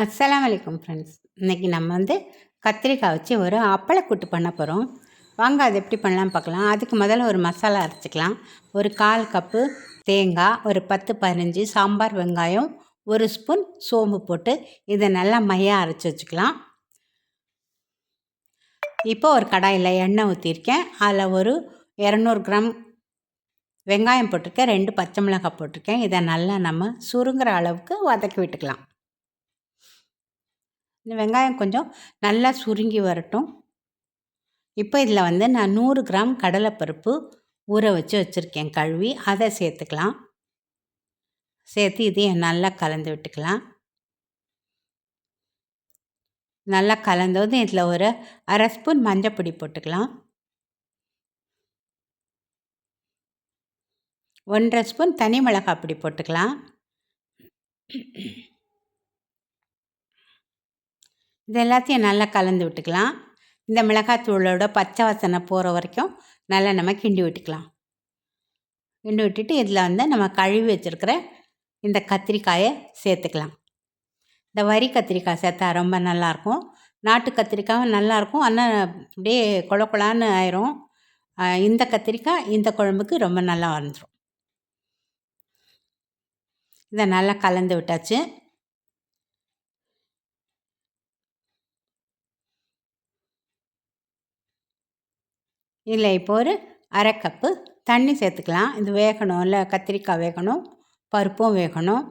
அஸ்லாம் வலைக்கம் ஃப்ரெண்ட்ஸ். இன்றைக்கி நம்ம வந்து கத்திரிக்காய் வச்சு ஒரு அப்பளக்கூட்டு பண்ண போகிறோம் வாங்க அது எப்படி பண்ணலாம் பார்க்கலாம். அதுக்கு முதல்ல ஒரு மசாலா அரைச்சிக்கலாம். ஒரு கால் கப்பு தேங்காய் ஒரு பத்து பதினஞ்சு சாம்பார் வெங்காயம் ஒரு ஸ்பூன் சோம்பு போட்டு இதை நல்லா மையாக அரைச்சி வச்சுக்கலாம். இப்போ ஒரு கடாயில் எண்ணெய் ஊற்றிருக்கேன் அதில் ஒரு இரநூறு கிராம் வெங்காயம் போட்டிருக்கேன். ரெண்டு பச்சை மிளகாய் போட்டிருக்கேன். இதை நல்லா நம்ம சுருங்குற அளவுக்கு வதக்கி விட்டுக்கலாம். இந்த வெங்காயம் கொஞ்சம் நல்லா சுருங்கி வரட்டும். இப்போ இதில் வந்து நான் நூறு கிராம் கடலைப்பருப்பு ஊற வச்சு வச்சுருக்கேன். கழுவி அதை சேர்த்துக்கலாம். சேர்த்து இதையும் நல்லா கலந்து விட்டுக்கலாம். நல்லா கலந்ததும் இதில் ஒரு அரை ஸ்பூன் மஞ்சப்பொடி போட்டுக்கலாம். ஒன்றரை ஸ்பூன் தனி மிளகாய் பொடி போட்டுக்கலாம். இது எல்லாத்தையும் நல்லா கலந்து விட்டுக்கலாம். இந்த மிளகாத்தூளோட பச்சை வாசனை போகிற வரைக்கும் நல்லா நம்ம கிண்டி விட்டுக்கலாம். கிண்டி விட்டுட்டு இதில் வந்து நம்ம கழுவி வச்சுருக்கிற இந்த கத்திரிக்காயை சேர்த்துக்கலாம். இந்த வரி கத்திரிக்காய் சேர்த்தா ரொம்ப நல்லாயிருக்கும். நாட்டு கத்திரிக்காயும் நல்லாயிருக்கும். ஆனால் அப்படியே குழ குழான்னு ஆயிரும். இந்த கத்திரிக்காய் இந்த குழம்புக்கு ரொம்ப நல்லா வந்துடும் இதை நல்லா கலந்து விட்டாச்சு. இதில் இப்போ ஒரு அரை கப்பு தண்ணி சேர்த்துக்கலாம். இது வேகணும் இல்லை கத்திரிக்காய் வேகணும் பருப்பும் வேகணும்.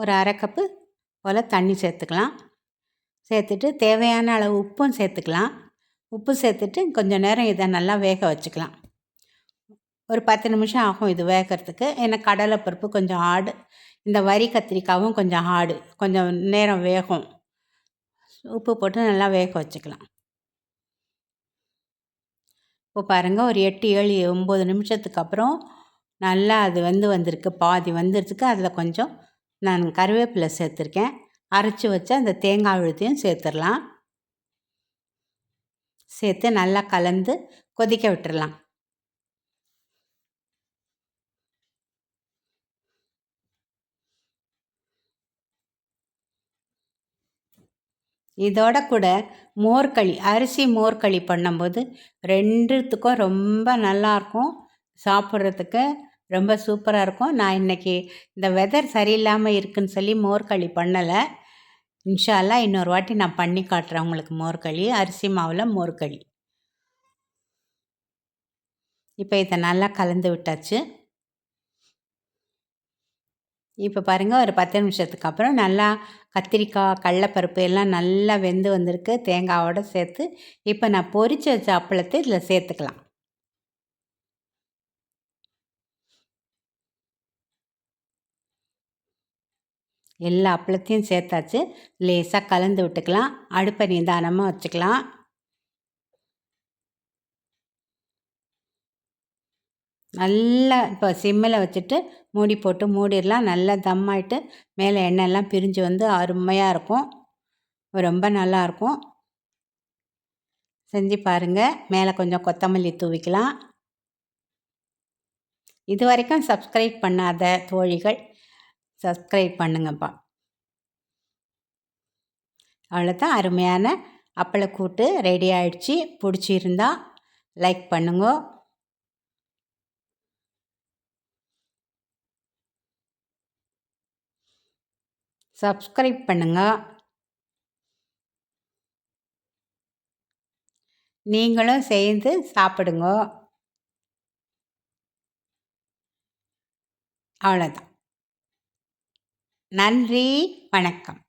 ஒரு அரை கப்பு போல் தண்ணி சேர்த்துக்கலாம். சேர்த்துட்டு தேவையான அளவு உப்பும் சேர்த்துக்கலாம். உப்பு சேர்த்துட்டு கொஞ்சம் நேரம் இதை நல்லா வேக வச்சுக்கலாம். ஒரு பத்து நிமிஷம் ஆகும் இது வேகிறதுக்கு. ஏன்னா கடலை பருப்பு கொஞ்சம் ஆடு இந்த வரி கத்திரிக்காவும் கொஞ்சம் ஆடு கொஞ்சம் நேரம் வேகும். உப்பு போட்டு நல்லா வேக வச்சுக்கலாம். இப்போ பாருங்கள் ஒரு எட்டு ஏழு ஒம்பது நிமிஷத்துக்கு அப்புறம் நல்லா அது வந்து வந்திருக்கு. பாதி வந்துடுறதுக்கு அதில் கொஞ்சம் நான் கருவேப்பிலை சேர்த்துருக்கேன். அரைச்சி வச்ச அந்த தேங்காய் விழுத்தையும் சேர்த்துடலாம் சேர்த்து நல்லா கலந்து கொதிக்க விட்டுடலாம் இதோட கூட மோர்களி அரிசி மோர்களி பண்ணும்போது ரெண்டுத்துக்கும் ரொம்ப நல்லாயிருக்கும் சாப்பிட்றதுக்கு ரொம்ப சூப்பராக இருக்கும். நான் இன்றைக்கி இந்த வெதர் சரியில்லாமல் இருக்குன்னு சொல்லி மோர்களி பண்ணலை. இன்ஷால்லாம் இன்னொரு வாட்டி நான் பண்ணி காட்டுறேன் உங்களுக்கு மோர்களி அரிசி மாவில் மோர்களி இப்போ இதை நல்லா கலந்து விட்டாச்சு. இப்போ பாருங்கள் ஒரு பத்து நிமிஷத்துக்கு அப்புறம் நல்லா கத்திரிக்காய் கடலப்பருப்பு எல்லாம் நல்லா வெந்து வந்திருக்கு. தேங்காவோடு சேர்த்து இப்போ நான் பொரித்து வச்ச அப்பளத்தை இதில் சேர்த்துக்கலாம். எல்லா அப்பளத்தையும் சேர்த்தாச்சு. லேசாக கலந்து விட்டுக்கலாம். அடுப்பை நிதானமாக வச்சுக்கலாம். நல்லா இப்போ சிம்மில் வச்சுட்டு மூடி போட்டு மூடிடலாம். நல்லா தம் ஆகிட்டு மேலே எண்ணெயெல்லாம் பிரிஞ்சு வந்து அருமையாக இருக்கும். ரொம்ப நல்லாயிருக்கும் செஞ்சு பாருங்கள் மேலே கொஞ்சம் கொத்தமல்லி தூவிக்கலாம். இது வரைக்கும் சப்ஸ்கிரைப் பண்ணாத தோழிகள் சப்ஸ்கிரைப் பண்ணுங்கப்பா. அவ்வளோதான் அருமையான அப்பளக்கூட்டு ரெடி ஆகிடுச்சி பிடிச்சிருந்தா லைக் பண்ணுங்க. சப்ஸ்கிரைப் பண்ணுங்கள் நீங்களும் சேர்ந்து சாப்பிடுங்க. அவ்வளோதான் நன்றி வணக்கம்.